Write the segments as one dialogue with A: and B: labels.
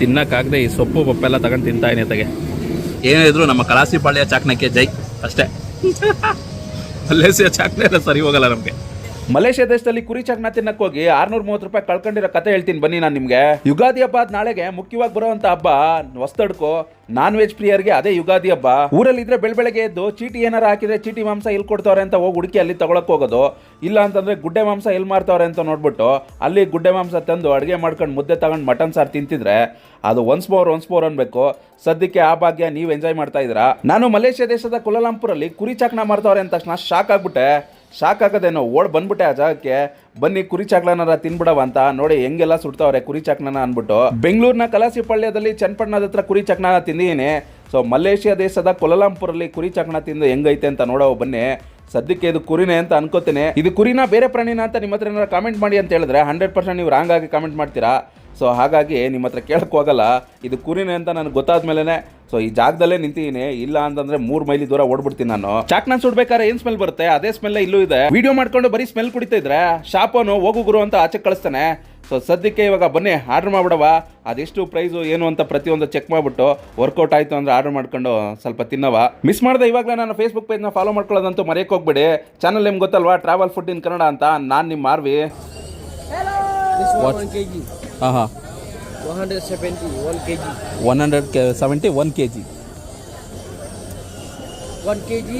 A: ತಿನ್ನಕ್ಕಾಗದೆ ಈ ಸೊಪ್ಪು ಪಪ್ಪೆಲ್ಲ ತಗೊಂಡು ತಿಂತಾ ಇದೀನಿ ತಗೆ ಏನಿದ್ರು ನಮ್ಮ ಕಲಾಸಿ ಪಾಳ್ಯ ಚಾಕ್ನಕ್ಕೆ ಜೈ ಅಷ್ಟೇ. ಅಲ್ಲೇಸಿಯ ಚಾಕ್ನೆ ಎಲ್ಲ ಸರಿ ಹೋಗಲ್ಲ ನಮಗೆ. ಮಲೇಷ್ಯಾ ದೇಶದಲ್ಲಿ ಕುರಿ ಚಕ್ನ ತಿನ್ನಕ್ ಹೋಗಿ ಆರ್ನೂರ ಮೂವತ್ತು ರೂಪಾಯಿ ಕಳ್ಕೊಂಡಿರೋ ಕತೆ ಹೇಳ್ತೀನಿ, ಬನ್ನಿ ನಾನು ನಿಮಗೆ. ಯುಗಾದಿ ಹಬ್ಬ ನಾಳೆಗೆ ಮುಖ್ಯವಾಗಿ ಬರುವಂತ ಹಬ್ಬ ಹೊಸ್ತಡ್ಕೊ ನಾನ್ ವೆಜ್ ಪ್ರಿಯರ್ಗೆ ಅದೇ ಯುಗಾದಿ ಹಬ್ಬ. ಊರಲ್ಲಿ ಇದ್ರೆ ಬೆಳ ಬೆಳಗ್ಗೆ ಎದ್ದು ಚೀಟಿ ಏನಾರ ಹಾಕಿದ್ರೆ ಚೀಟಿ ಮಾಂಸ ಎಲ್ಲಿ ಕೊಡ್ತಾವ್ರೆ ಅಂತ ಹೋಗಿ ಹುಡುಕಿ ಅಲ್ಲಿ ತಗೊಳಕ್ ಹೋಗೋದು. ಇಲ್ಲ ಅಂತಂದ್ರೆ ಗುಡ್ಡೆ ಮಾಂಸ ಎಲ್ಲಿ ಮಾರ್ತಾವ್ರೆ ಅಂತ ನೋಡ್ಬಿಟ್ಟು ಅಲ್ಲಿ ಗುಡ್ಡೆ ಮಾಂಸ ತಂದು ಅಡುಗೆ ಮಾಡ್ಕೊಂಡು ಮುದ್ದೆ ತಗೊಂಡು ಮಟನ್ ಸಾರು ತಿಂತಿದ್ರೆ ಅದು ಒನ್ಸ್ ಮೋರ್ ಒನ್ಸ್ ಮೋರ್ ಅನ್ಬೇಕು. ಸದ್ಯಕ್ಕೆ ಆ ಭಾಗ್ಯ ನೀವು ಎಂಜಾಯ್ ಮಾಡ್ತಾ ಇದ್ದೀರಾ? ನಾನು ಮಲೇಷ್ಯಾ ದೇಶದ ಕುಲಾಲಂಪುರಲ್ಲಿ ಕುರಿ ಚಾಕ್ನ ಮಾಡ್ತಾವ್ರೆ ಅಂತ ತಕ್ಷಣ ಶಾಕ್ ಆಗ್ಬಿಟ್ಟೆ. ನಾವು ಓಡ್ ಬಂದ್ಬಿಟ್ಟೆ ಆ ಜಾಗಕ್ಕೆ. ಬನ್ನಿ, ಕುರಿ ಚಾಕ್ಲನಾರ ತಿನ್ಬಿಡವ ಅಂತ ನೋಡಿ ಹೆಂಗೆಲ್ಲ ಸುಡ್ತಾವ್ರೆ ಕುರಿ ಚಾಕ್ಲನ ಅನ್ಬಿಟ್ಟು ಬೆಂಗಳೂರಿನ ಕಲಾಸಿ ಪಳ್ಳಿಯದಲ್ಲಿ ಚನ್ನಪಟ್ಟಣದ ಹತ್ರ ಕುರಿ ಚಾಕ್ನ ತಿಂದಿದ್ದೀನಿ. ಸೊ ಮಲೇಷ್ಯಾ ದೇಶದ ಕೊಲಲಾಂಪುರಲ್ಲಿ ಕುರಿ ಚಾಕ್ನ ತಿಂದು ಹೆಂಗೈತೆ ಅಂತ ನೋಡೋ ಬನ್ನಿ. ಸದ್ಯಕ್ಕೆ ಇದು ಕುರಿನೇ ಅಂತ ಅನ್ಕೋತೀನಿ. ಇದು ಕುರಿನ ಬೇರೆ ಪ್ರಾಣಿನ ಅಂತ ನಿಮ್ಮ ಹತ್ರ ಏನಾರ ಕಾಮೆಂಟ್ ಮಾಡಿ ಅಂತ ಹೇಳಿದ್ರೆ ಹಂಡ್ರೆಡ್ ಪರ್ಸೆಂಟ್ ನೀವು ರಾಂಗ್ ಆಗಿ ಕಾಮೆಂಟ್ ಮಾಡ್ತೀರಾ. ಸೊ ಹಾಗಾಗಿ ನಿಮ್ಮ ಹತ್ರ ಕೇಳೋಕ್ಕೋಗಲ್ಲ ಇದು ಕುರಿನೇ ಅಂತ ನನಗೆ ಗೊತ್ತಾದ ಮೇಲೇ ಸೊ ಈ ಜಾಗದಲ್ಲೇ ನಿಂತಿದ್ದೀನಿ ಇಲ್ಲ ಅಂತಂದ್ರೆ ಮೂರು ಮೈಲಿ ದೂರ ಓಡ್ಬಿಡ್ತೀನಿ ನಾನು. ಚಾಕ್ನ ಸುಡ್ಬೇಕಾದ್ರೆ ಏನ್ ಸ್ಮೆಲ್ ಬರುತ್ತೆ? ಅದೇ ಸ್ಮೆಲ್ ಇಲ್ಲೂ ಇದೆ. ವಿಡಿಯೋ ಮಾಡ್ಕೊಂಡು ಬರೀ ಸ್ಮೆಲ್ ಕುಡಿತಾ ಇದ್ರೆ ಶಾಪನು ಹೋಗು ಗುರು ಅಂತ ಆಚೆ ಕಳಿಸ್ತಾನೆ. ಸೊ ಸದ್ಯಕ್ಕೆ ಇವಾಗ ಬನ್ನಿ ಆರ್ಡರ್ ಮಾಡ್ಬಿಡವ ಅದೆಷ್ಟು ಪ್ರೈಸು ಏನು ಅಂತ ಪ್ರತಿಯೊಂದು ಚೆಕ್ ಮಾಡಿಬಿಟ್ಟು ವರ್ಕೌಟ್ ಆಯಿತು ಅಂದರೆ ಆರ್ಡರ್ ಮಾಡ್ಕೊಂಡು ಸ್ವಲ್ಪ ತಿನ್ನವ ಮಿಸ್ ಮಾಡಿದೆ ಇವಾಗಲೇ ನಾನು ಫೇಸ್ಬುಕ್ ಪೇಜ್ನ ಫಾಲೋ ಮಾಡ್ಕೊಳ್ಳೋದಂತೂ ಮರೆಯಕ್ಕೆ ಹೋಗ್ಬೇಡಿ. ಚಾನಲ್ ನಿಮ್ಗೆ ಗೊತ್ತಲ್ವಾ? ಟ್ರಾವೆಲ್ ಫುಡ್ ಇನ್ ಕನ್ನಡ ಅಂತ. ನಾನು ನಿಮ್ಮ ಮಾರ್ವಿ
B: This one
A: What?
B: 1 kg.
A: ಹಾಂ ಕೆ
B: 170, 1 kg.
A: One hundred K seventy one K G
B: 1 kg,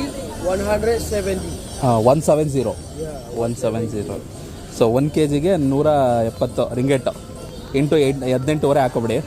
B: 170.
A: ಹಾಂ one seven zero. One seven zero so one K ಜಿಗೆ ನೂರ ಎಪ್ಪತ್ತು ರಿಂಗೇಟು ಇಂಟು ಎಂಟು ಹದಿನೆಂಟುವರೆ ಹಾಕೋಬಿಡಿ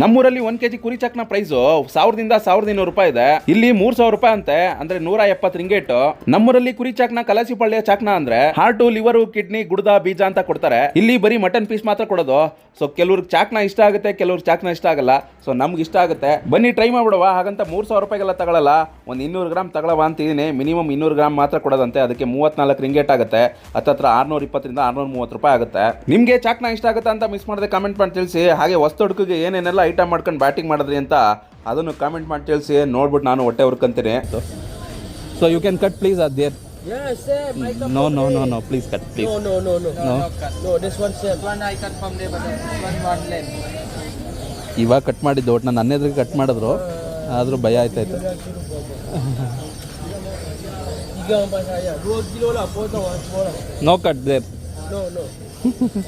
A: ನಮ್ಮೂರಲ್ಲಿ ಒಂದ್ ಕೆಜಿ ಕುರಿ ಚಕ್ನ ಪ್ರೈಸು ಸಾವಿರದಿಂದ ಸಾವಿರದ ಇನ್ನೂರು ರೂಪಾಯಿ ಇದೆ. ಇಲ್ಲಿ ಮೂರ್ ಸಾವಿರ ರೂಪಾಯಿ ಅಂತೆ, ಅಂದ್ರೆ ನೂರ ಎಪ್ಪತ್ತು ರಿಂಗೇಟ್. ನಮ್ಮೂರಲ್ಲಿ ಕುರಿ ಚಾಕ್ನ ಕಲಾಸಿ ಪಳ್ಳಿಯ ಚಾಕ್ನ ಅಂದ್ರೆ ಹಾರ್ಟು ಲಿವರು ಕಿಡ್ನಿ ಗುಡ್ದ, ಬೀಜ ಅಂತ ಕೊಡ್ತಾರೆ. ಇಲ್ಲಿ ಬರೀ ಮಟನ್ ಪೀಸ್ ಮಾತ್ರ ಕೊಡೋದು. ಸೊ ಕೆಲವ್ರಿಗೆ ಚಾಕ್ನ ಇಷ್ಟ ಆಗುತ್ತೆ, ಕೆಲವ್ರಿಗೆ ಚಾಕ್ನ ಇಷ್ಟ ಆಗಲ್ಲ. ಸೊ ನಮ್ಗೆ ಇಷ್ಟ ಆಗುತ್ತೆ. ಬನ್ನಿ ಟ್ರೈ ಮಾಡ್ಬಿಡುವ. ಹಾಗಂತ ಮೂರ್ ಸಾವಿರ ರೂಪಾಯಿಗೆಲ್ಲ ತಗೊಳ್ಳಲ್ಲ ಒಂದು ಇನ್ನೂರು ಗ್ರಾಮ್ ತಗೊಳ್ಳವ ಅಂತಿದ್ದೀನಿ ಮಿನಿಮಮ್ ಇನ್ನೂರು ಗ್ರಾಮ್ ಮಾತ್ರ ಕೊಡೋದಂತೆ. ಅದಕ್ಕೆ ಮೂವತ್ನಾಲ್ಕು ರಿಂಗೇಟ್ ಆಗುತ್ತೆ. ಹತ್ತತ್ರ ಆರ್ನೂರ ಇಪ್ಪತ್ತರಿಂದ ಆರ್ನೂರ ಮೂವತ್ತು ರೂಪಾಯಿ ಆಗುತ್ತೆ. ನಿಮಗೆ ಚಾಕ್ನ ಇಷ್ಟ ಆಗುತ್ತೆ ಅಂತ ಮಿಸ್ ಮಾಡದೆ ಕಾಮೆಂಟ್ ಮಾಡಿ ತಿಳಿಸಿ. ಹಾಗೆ ಹೊಸ ಏನೇನೆಲ್ಲ ಐಟಮ್ ಮಾಡ್ಕೊಂಡು ಬ್ಯಾಟಿಂಗ್ ಮಾಡಿದ್ರಿ ಅಂತ ಅದನ್ನು ಕಾಮೆಂಟ್ ಮಾಡಿ ತಿಳಿಸಿ ನೋಡ್ಬಿಟ್ಟು ನಾನು ಹೊಟ್ಟೆ ಹುರ್ಕೊಂತೀನಿ. So you can cut please ಅದೇ no no no no please cut ಇವಾಗ ಕಟ್ ಮಾಡಿದ್ದು ಒಟ್ಟು ನನ್ನ ಅನ್ನೆದ್ರಿಗೆ ಕಟ್ ಮಾಡಿದ್ರು. ಆದ್ರೂ ಭಯ ಆಯ್ತಾಯ್ತು. No cut
B: they no no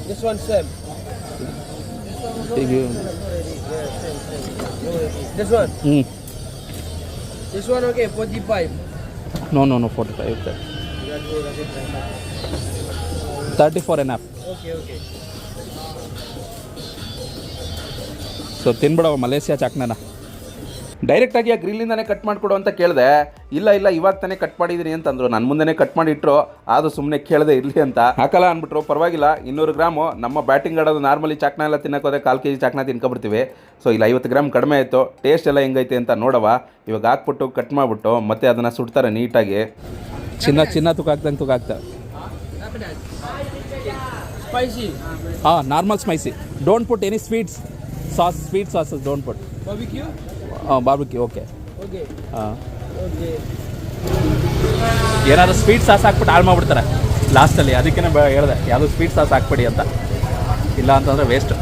B: this same
A: ಈಗ
B: This one.
A: Mm.
B: This one okay, 45.
A: No no no forty five thirty four enough
B: Okay, okay.
A: So ತಿನ್ಬಿಡವ Malaysia ಚಾಕ್ನನ ಡೈರೆಕ್ಟಾಗಿ ಆ ಗ್ರಿಲ್ಲಿಂದನೇ ಕಟ್ ಮಾಡಿಕೊಡು ಅಂತ ಕೇಳಿದೆ ಇಲ್ಲ ಇಲ್ಲ ಇವಾಗ ತಾನೇ ಕಟ್ ಮಾಡಿದ್ದೀನಿ ಅಂತಂದರು. ನನ್ನ ಮುಂದೆನೇ ಕಟ್ ಮಾಡಿಟ್ರು ಆದರೂ ಸುಮ್ಮನೆ ಕೇಳದೆ ಇರಲಿ ಅಂತ. ಹಾಕಲ್ಲ ಅಂದ್ಬಿಟ್ರು ಪರವಾಗಿಲ್ಲ ಇನ್ನೂರು ಗ್ರಾಮು ನಮ್ಮ ಬ್ಯಾಟಿಂಗ್ ಆಡೋದು ನಾರ್ಮಲಿ ಚಾಕ್ನ ಎಲ್ಲ ತಿನ್ನೋಕೋದೆ ಕಾಲು ಕೆ ಜಿ ಚಾಕ್ನ ತಿನ್ಕೊಬಿಡ್ತೀವಿ. ಸೊ ಇಲ್ಲ ಐವತ್ತು ಗ್ರಾಮ್ ಕಡಿಮೆ ಆಯಿತು ಟೇಸ್ಟ್ ಎಲ್ಲ ಹೆಂಗೈತೆ ಅಂತ ನೋಡವ ಇವಾಗ ಹಾಕ್ಬಿಟ್ಟು ಕಟ್ ಮಾಡಿಬಿಟ್ಟು ಮತ್ತೆ ಅದನ್ನು ಸುಡ್ತಾರೆ ನೀಟಾಗಿ. ಚಿನ್ನ ಚಿನ್ನ ತುಕಾಕ್ದಂಗೆ ಹಾಕ್ದಂಗೆ
B: ಸ್ಪೈಸಿ.
A: ಹಾಂ normal spicy don't put any sweets sauce sweet sauces don't put
B: Barbecue?
A: ಹಾಂ ಬಾರ್ಬಿಕಿ ಓಕೆ.
B: Okay.
A: ಹಾಂ. ಏನಾದ್ರು ಸ್ವೀಟ್ ಸಾಸ್ ಹಾಕ್ಬಿಟ್ಟು ಹಾಳು ಮಾಡ್ಬಿಡ್ತಾರೆ. ಲಾಸ್ಟಲ್ಲಿ ಅದಕ್ಕೆ ಬ ಹೇಳಿದೆ ಯಾವುದು ಸ್ವೀಟ್ ಸಾಸ್ ಹಾಕ್ಬೇಡಿ ಅಂತ. ಇಲ್ಲ ಅಂತಂದರೆ ವೇಸ್ಟ್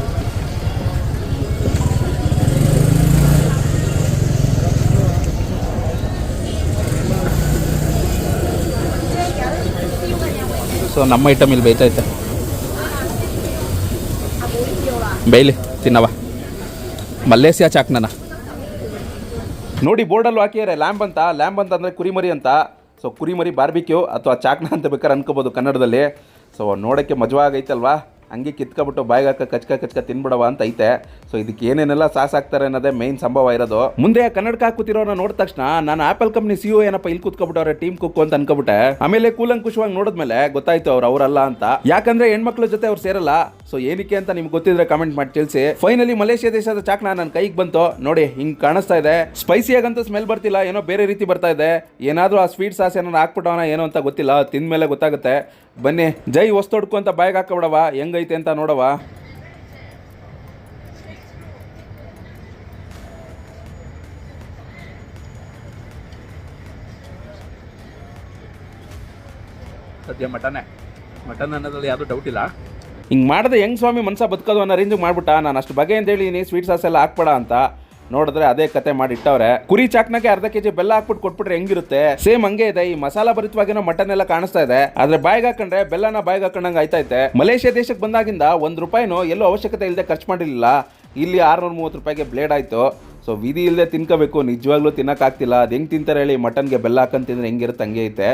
A: ಸೊ ನಮ್ಮ ಐಟಮ್ ಇಲ್ಲಿ ಬೇಯ್ತೈತೆ. ಬೇಯ್ಲಿ ತಿನ್ನವ ಮಲ್ಲೇಸಿಯಾ ಚಾಕ್ನನ. ನೋಡಿ ಬೋರ್ಡಲ್ಲೂ ಹಾಕಿದ್ದಾರೆ ಲ್ಯಾಂಬ್ ಅಂತ. ಲ್ಯಾಂಬ್ ಅಂತ ಅಂದರೆ ಕುರಿಮರಿ ಅಂತ. ಸೊ ಕುರಿಮರಿ ಬಾರ್ಬಿಕ್ಯೂ ಅಥವಾ ಚಾಕ್ನ ಅಂತ ಬೇಕಾದ್ರೆ ಅನ್ಕೋಬೋದು ಕನ್ನಡದಲ್ಲಿ. ಸೊ ನೋಡೋಕ್ಕೆ ಮಜವಾಗೈತಲ್ವಾ? ಹಂಗೆ ಕಿತ್ಕೊಬಿಟ್ಟು ಬಾಯಿಗೆ ಕಚ್ಕ ಕಚ್ಕ ತಿನ್ಬಿಡವ ಅಂತ ಐತೆ. ಸೊ ಇದಕ್ಕೆ ಏನೇನೆಲ್ಲ ಸಾಸ್ ಹಾಕ್ತಾರೆ ಅನ್ನೋದೇ ಮೇನ್ ಸಂಭವ ಇರೋದು. ಮುಂದೆ ಕನ್ನಡಕ ಕೂತಿರೋನ ನೋಡಿದ ತಕ್ಷಣ ನಾನು ಆಪಲ್ ಕಂಪ್ನಿ ಸಿಒ ಏನಪ್ಪ ಇಲ್ಲಿ ಕೂತ್ಕೊಬಿಟ್ಟವ್ರೆ ಟೀಮ್ ಕುಕ್ ಅಂತ ಅನ್ಕೊಬಿಟ್ಟೆ. ಆಮೇಲೆ ಕೂಲಂಕುಷವಾಗಿ ನೋಡಿದ್ಮೇಲೆ ಗೊತ್ತಾಯ್ತು ಅವ್ರು ಅವರಲ್ಲ ಅಂತ. ಯಾಕಂದ್ರೆ ಹೆಣ್ಮಕ್ಳ ಜೊತೆ ಅವ್ರು ಸೇರಲ್ಲ. ಸೊ ಏನಕ್ಕೆ ಅಂತ ನಿಮ್ಗೆ ಗೊತ್ತಿದ್ರೆ ಕಮೆಂಟ್ ಮಾಡಿ ತಿಳಿಸಿ. ಫೈನಲಿ ಮಲೇಷ್ಯಾ ದೇಶದ ಚಾಕ್ನ ನನ್ನ ಕೈಗೆ ಬಂತು. ನೋಡಿ, ಹಿಂಗ್ ಕಾಣಿಸ್ತಾ ಇದೆ. ಸ್ಪೈಸಿಯಾಗಂತೂ ಸ್ಮೆಲ್ ಬರ್ತಿಲ್ಲ, ಏನೋ ಬೇರೆ ರೀತಿ ಬರ್ತಾ ಇದೆ. ಏನಾದ್ರೂ ಆ ಸ್ವೀಟ್ ಸಾಸ್ ಏನಾದ್ರು ಹಾಕ್ಬಿಟ್ಟವನ ಏನೋ ಅಂತ ಗೊತ್ತಿಲ್ಲ. ತಿಂದ್ಮೇಲೆ ಗೊತ್ತಾಗುತ್ತೆ. ಬನ್ನಿ, ಜೈ ಹೊಸ್ತೊಡ್ಕು ಅಂತ ಬಾಯಿಗೆ ಹಾಕಬಿಡವ ಹೆಂಗೈತೆ ಅಂತ ನೋಡವ ಸದ್ಯ ಮಟನೇ ಮಟನ್ ಅನ್ನೋದ್ರಲ್ಲಿ ಯಾವುದೂ ಡೌಟ್ ಇಲ್ಲ. ಹಿಂಗೆ ಮಾಡಿದ್ರೆ ಹೆಂಗ್ ಸ್ವಾಮಿ ಮನ್ಸ ಬದುಕೋದು ಅನ್ನೋ ರೇಂಜಿಗೆ ಮಾಡ್ಬಿಟ್ಟ. ನಾನು ಅಷ್ಟು ಬಗೆ ಅಂತ ಹೇಳಿದೀನಿ ಸ್ವೀಟ್ ಸಾಸ್ ಎಲ್ಲ ಹಾಕ್ಬೇಡ ಅಂತ ನೋಡಿದ್ರೆ ಅದೇ ಕತೆ ಮಾಡಿ ಇಟ್ಟವ್ರೆ ಕುರಿ ಚಾಕ್ನಾಗೆ ಅರ್ಧ ಕೆಜಿ ಬೆಲ್ಲ ಹಾಕ್ಬಿಟ್ಟು ಕೊಟ್ಬಿಟ್ರೆ ಹೆಂಗಿರುತ್ತೆ? ಸೇಮ್ ಹಂಗೆ ಇದೆ. ಈ ಮಸಾಲಾ ಭರಿತವಾಗಿನೋ ಮಟನ್ ಎಲ್ಲ ಕಾಣಿಸ್ತಾ ಇದೆ. ಆದ್ರೆ ಬಾಯಿಗೆ ಹಾಕೊಂಡ್ರೆ ಬೆಲ್ಲನ ಬಾಯಿಗೆ ಹಾಕೊಂಡಂಗೆ ಆಯ್ತೈತೆ ಮಲೇಷ್ಯಾ ದೇಶಕ್ಕೆ ಬಂದಾಗಿಂದ ಒಂದ್ ರೂಪಾಯಿನೂ ಎಲ್ಲೂ ಅವಶ್ಯಕತೆ ಇಲ್ಲದೆ ಖರ್ಚು ಮಾಡಿರಲಿಲ್ಲ. ಇಲ್ಲಿ ಆರ್ನೂರ ಮೂವತ್ತು ರೂಪಾಯಿಗೆ ಬ್ಲೇಡ್ ಆಯ್ತು. ಸೊ ವಿಧಿ ಇಲ್ಲದೆ ತಿನ್ಕೋಬೇಕು. ನಿಜವಾಗ್ಲೂ ತಿನ್ನೋಕ್ಕಾಗ್ತಿಲ್ಲ. ಅದು ಹೆಂಗ್ ತಿಂತಾರೆ ಹೇಳಿ ಮಟನ್ಗೆ ಬೆಲ್ಲ ಹಾಕೊಂಡ್ ತಿಂದ್ರೆ ಹೆಂಗಿರುತ್ತೆ ಹಂಗೆ ಐತೆ.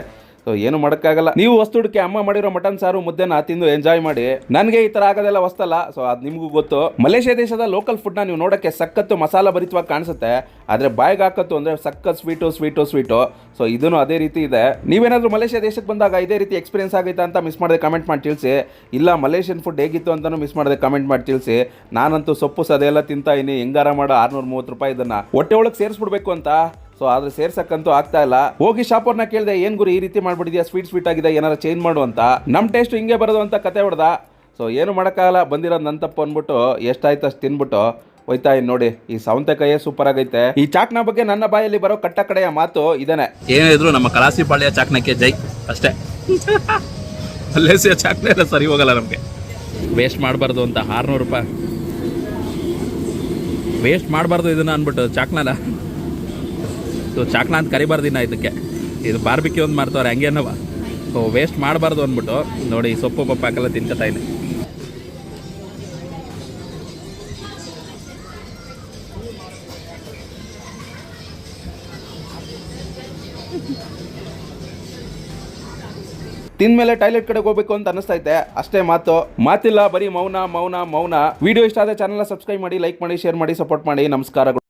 A: ಸೊ ಏನು ಮಾಡೋಕ್ಕಾಗಲ್ಲ. ನೀವು ವಸ್ತುಡಿಕೆ ಅಮ್ಮ ಮಾಡಿರೋ ಮಟನ್ ಸಾರು ಮುದ್ದೆನ ತಿಂದು ಎಂಜಾಯ್ ಮಾಡಿ. ನನಗೆ ಈ ತರ ಆಗೋದೆಲ್ಲ ಹೊಸ್ತಲ್ಲ ಸೊ ಅದು ನಿಮಗೂ ಗೊತ್ತು. ಮಲೇಷ್ಯಾ ದೇಶದ ಲೋಕಲ್ ಫುಡ್ನ ನೀವು ನೋಡೋಕ್ಕೆ ಸಖತ್ತು ಮಸಾಲ ಭರಿತವಾಗಿ ಕಾಣಿಸುತ್ತೆ. ಆದರೆ ಬಾಯಿಗೆ ಹಾಕತ್ತು ಅಂದರೆ ಸಖತ್ ಸ್ವೀಟು ಸ್ವೀಟು ಸ್ವೀಟು ಸೊ ಇದನ್ನು ಅದೇ ರೀತಿ ಇದೆ. ನೀವೇನಾದರೂ ಮಲೇಷ್ಯಾ ದೇಶಕ್ಕೆ ಬಂದಾಗ ಇದೇ ರೀತಿ ಎಕ್ಸ್ಪೀರಿಯನ್ಸ್ ಆಗೈತೆ ಅಂತ ಮಿಸ್ ಮಾಡದೆ ಕಮೆಂಟ್ ಮಾಡಿ ತಿಳಿಸಿ. ಇಲ್ಲ, ಮಲೇಷಿಯನ್ ಫುಡ್ ಹೇಗಿತ್ತು ಅಂತಲೂ ಮಿಸ್ ಮಾಡದೆ ಕಮೆಂಟ್ ಮಾಡಿ ತಿಳಿಸಿ. ನಾನಂತೂ ಸೊಪ್ಪು ಸದೆಲ್ಲ ತಿಂತಾ ಇನಿ ಹೆಂಗಾರ ಮಾಡೋ ಆರ್ನೂರ ಮೂವತ್ತು ರೂಪಾಯಿ ಇದನ್ನು. ಹೊಟ್ಟೆ ಒಳಗೆ ಸೇರಿಸ್ಬಿಡ್ಬೇಕು ಅಂತ. ಸೊ ಆದ್ರೆ ಸೇರ್ಸಕ್ಕಂತೂ ಆಗ್ತಾ ಇಲ್ಲ. ಹೋಗಿ ಶಾಪರ್ನ ಕೇಳಿದೆ, ಏನ್ ಗುರು ಈ ರೀತಿ ಮಾಡ್ಬಿಟ್ಟಿದ್ಯಾ? ಸ್ವೀಟ್ ಸ್ವೀಟ್ ಆಗಿದೆ ಏನಾರ ಚೇಂಜ್ ಮಾಡು ಅಂತ. ನಮ್ಮ ಟೇಸ್ಟ್ ಹಿಂಗೆ ಬರೋದು ಅಂತ ಕತೆ ಹೊಡೆದ. ಸೊ ಏನು ಮಾಡೋಕ್ಕಾಗಲ್ಲ, ಬಂದಿರೋದು ನನ್ನ ತಪ್ಪು ಅಂದ್ಬಿಟ್ಟು ಎಷ್ಟಾಯ್ತು ಅಷ್ಟು ತಿನ್ಬಿಟ್ಟು. ಹೋಯ್ತಾ ಇನ್ ನೋಡಿ, ಈ ಸೌಂತೆಕಾಯೇ ಸೂಪರ್ ಆಗೈತೆ. ಈ ಚಾಕ್ನ ಬಗ್ಗೆ ನನ್ನ ಬಾಯಲ್ಲಿ ಬರೋ ಕಟ್ಟ ಕಡೆಯ ಮಾತು ಇದೇನೆ ಏನಿದ್ರು ನಮ್ಮ ಕಲಾಸಿ ಪಾಳ್ಯ ಚಾಕ್ನಕ್ಕೆ ಜೈ, ಅಷ್ಟೇ. ಮಲ್ಲೇಸಿಯ ಚಾಕ್ನ ಎಲ್ಲ ಸರಿ ಹೋಗಲ್ಲ ನಮಗೆ. ವೇಸ್ಟ್ ಮಾಡಬಾರ್ದು ಅಂತ ಆರ್ನೂರು ರೂಪಾಯಿ. ವೇಸ್ಟ್ ಮಾಡಬಾರ್ದು ಇದನ್ನ ಅಂದ್ಬಿಟ್ಟು ಚಾಕ್ನಲ್ಲ ಸೊ ಚಾಕ್ಲಾ ಅಂತ ಕರಿಬಾರ್ದು ಇನ್ನು ಇದಕ್ಕೆ. ಇದು ಬಾರ್ಬಿಕ್ಯೂ ಒಂದು ಮಾಡ್ತಾವ್ರೆ ಅನ್ನವ. ಸೊ ವೇಸ್ಟ್ ಮಾಡಬಾರ್ದು ಅಂದ್ಬಿಟ್ಟು, ನೋಡಿ, ಸೊಪ್ಪು, ಪಪ್ಪ ಹಾಕೆಲ್ಲ ತಿನ್ಕೋತಾ ಇದೆ ತಿಂದ್ಮೇಲೆ ಟಾಯ್ಲೆಟ್ ಕಡೆಗೆ ಹೋಗ್ಬೇಕು ಅಂತ ಅನಿಸ್ತೈತೆ ಅಷ್ಟೇ ಮಾತು. ಮಾತಿಲ್ಲ, ಬರೀ ಮೌನ ಮೌನ ಮೌನ. ವಿಡಿಯೋ ಇಷ್ಟ ಆದ ಚಾನಲ್ ಸಬ್ಸ್ಕ್ರೈಬ್ ಮಾಡಿ ಲೈಕ್ ಮಾಡಿ ಶೇರ್ ಮಾಡಿ ಸಪೋರ್ಟ್ ಮಾಡಿ. ನಮಸ್ಕಾರಗಳು.